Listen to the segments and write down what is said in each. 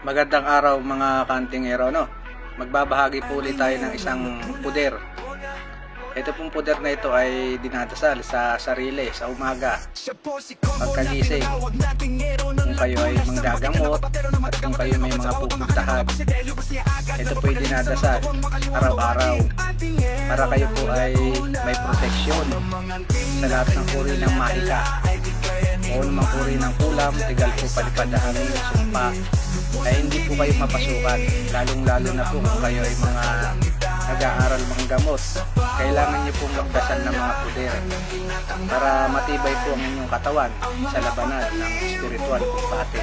Magandang araw mga kantingero no. Magbabahagi po ulit tayo ng isang puder. Ito pong puder na ito ay dinadasal sa sarili sa umaga. Pagkagising, kung kayo ay manggagamot at kung kayo may mga pupuntahan. Ito po ay dinadasal araw-araw para kayo po ay may proteksyon sa lahat ng uri ng mahika o namang uri ng kulam, tigal po palipad ang sumpa ay hindi po kayo mapasukan lalong lalo na po kung kayo ay mga nag-aaral mga gamot kailangan niyo pong magdasal ng mga puder para matibay po ang inyong katawan sa labanan ng spiritual kumpate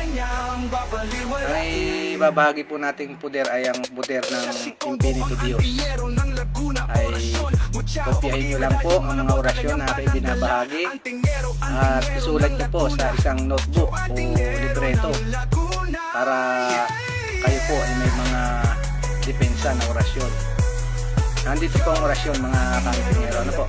ay babahagi po nating puder ay ang puder ng Infinito Dios ay kopyahin nyo lang po ang mga orasyon na aking binabahagi at isulat nyo po sa isang notebook o libreto para kayo po ay may mga depensa na orasyon. Nandito po ang orasyon mga kantingero. Ano po?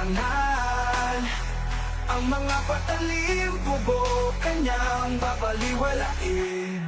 Ano Ang mga patalim bubo Kanyang babaliwalain